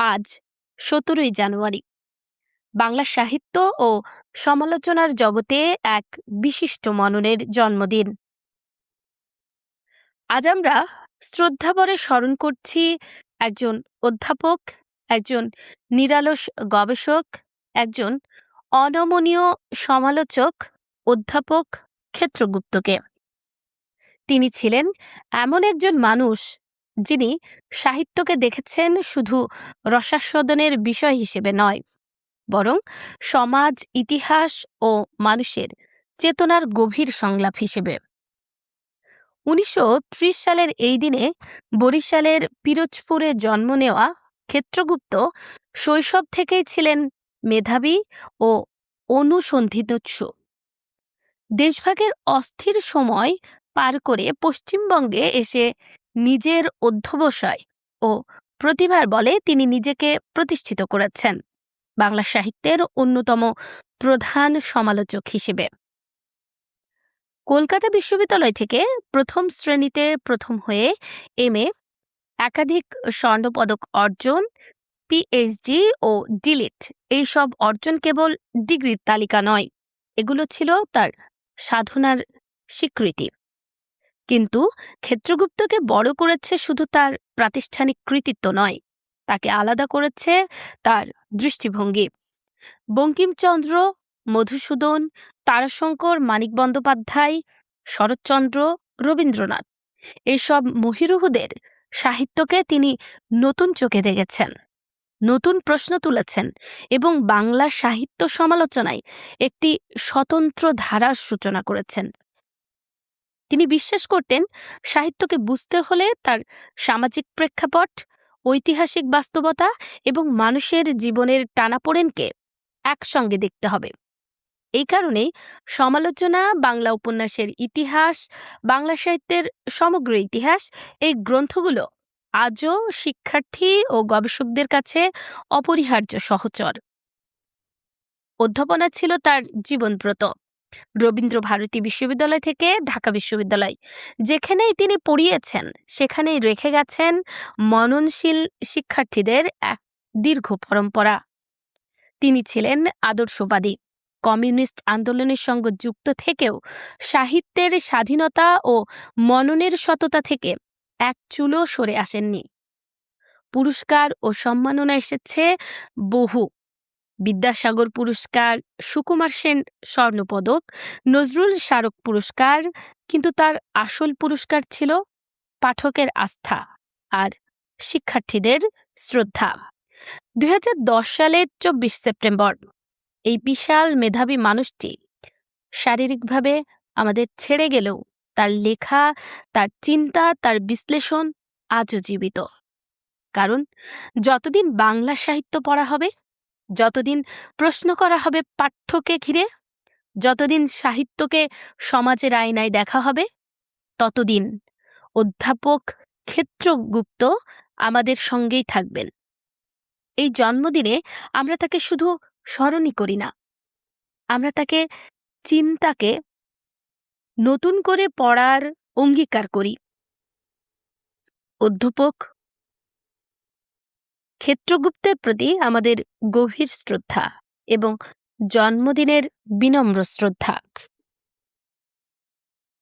আজ সতেরোই জানুয়ারি। বাংলা সাহিত্য ও সমালোচনার জগতে এক বিশিষ্ট মননের জন্মদিন। আজ আমরা শ্রদ্ধাভরে স্মরণ করছি একজন অধ্যাপক, একজন নিরালস গবেষক, একজন অনমনীয় সমালোচক, অধ্যাপক ক্ষেত্রগুপ্তকে। তিনি ছিলেন এমন একজন মানুষ যিনি সাহিত্যকে দেখেছেন শুধু রসাস্বাদনের বিষয় হিসেবে নয়, বরং সমাজ, ইতিহাস ও মানুষের চেতনার গভীর সংলাপ হিসেবে। উনিশশো সালের এই দিনে বরিশালের পিরোজপুরে জন্ম নেওয়া ক্ষেত্রগুপ্ত শৈশব থেকেই ছিলেন মেধাবী ও অনুসন্ধিতোৎস দেশভাগের অস্থির সময় পার করে পশ্চিমবঙ্গে এসে নিজের অধ্যবসায় ও প্রতিভার বলে তিনি নিজেকে প্রতিষ্ঠিত করেছেন। বাংলা সাহিত্যের অন্যতম প্রধান সমালোচক হিসেবে। কলকাতা বিশ্ববিদ্যালয় থেকে প্রথম শ্রেণীতে প্রথম হয়ে এম এ, একাধিক স্বর্ণপদক অর্জন, পিএইচডি ও ডিলিট এইসব অর্জন কেবল ডিগ্রির তালিকা নয়, এগুলো ছিল তার সাধনার স্বীকৃতি। কিন্তু ক্ষেত্রগুপ্তকে বড় করেছে শুধু তার প্রাতিষ্ঠানিক কৃতিত্ব নয়, তাকে আলাদা করেছে তার দৃষ্টিভঙ্গি। বঙ্কিমচন্দ্র, মধুসূদন, তারাশঙ্কর, মানিক বন্দ্যোপাধ্যায়, শরৎচন্দ্র, রবীন্দ্রনাথ, এসব মহিরুহুদের সাহিত্যকে তিনি নতুন চোখে দেখেছেন, নতুন প্রশ্ন তুলেছেন এবং বাংলা সাহিত্য সমালোচনায় একটি স্বতন্ত্র ধারার সূচনা করেছেন। তিনি বিশ্বাস করতেন সাহিত্যকে বুঝতে হলে তার সামাজিক প্রেক্ষাপট, ঐতিহাসিক বাস্তবতা এবং মানুষের জীবনের টানাপোড়েনকে একসঙ্গে দেখতে হবে। এই কারণেই সমালোচনা, বাংলা উপন্যাসের ইতিহাস, বাংলা সাহিত্যের সমগ্র ইতিহাস এই গ্রন্থগুলো আজও শিক্ষার্থী ও গবেষকদের কাছে অপরিহার্য সহচর। অধ্যাপনা ছিল তার জীবনব্রত। রবীন্দ্র ভারতী বিশ্ববিদ্যালয় থেকে ঢাকা বিশ্ববিদ্যালয়, যেখানেই তিনি পড়িয়েছেন, সেখানেই রেখে গেছেন মননশীল শিক্ষার্থীদের এক দীর্ঘ পরম্পরা। তিনি ছিলেন আদর্শবাদী, কমিউনিস্ট আন্দোলনের সঙ্গে যুক্ত থেকেও সাহিত্যের স্বাধীনতা ও মননের সততা থেকে এক চুলো সরে আসেননি। পুরস্কার ও সম্মাননা এসেছে বহু বিদ্যাসাগর পুরস্কার, সুকুমার সেন স্বর্ণপদক, নজরুল স্মারক পুরস্কার, কিন্তু তার আসল পুরস্কার ছিল পাঠকের আস্থা আর শিক্ষার্থীদের শ্রদ্ধা। দুই হাজার দশ সালের চব্বিশ সেপ্টেম্বর, এই বিশাল মেধাবী মানুষটি শারীরিকভাবে আমাদের ছেড়ে গেলেও তার লেখা, তার চিন্তা, তার বিশ্লেষণ আজও জীবিত। কারণ যতদিন বাংলা সাহিত্য পড়া হবে যতদিন প্রশ্ন করা হবে পাঠ্যকে ঘিরে, যতদিন সাহিত্যকে সমাজের আয়নায় দেখা হবে, ততদিন অধ্যাপক ক্ষেত্রগুপ্ত আমাদের সঙ্গেই থাকবেন। এই জন্মদিনে আমরা তাকে শুধু স্মরণই করি না, আমরা তাকে চিন্তাকে নতুন করে পড়ার অঙ্গীকার করি। অধ্যাপক ক্ষেত্রগুপ্তের প্রতি আমাদের গভীর শ্রদ্ধা এবং জন্মদিনের বিনম্র শ্রদ্ধা।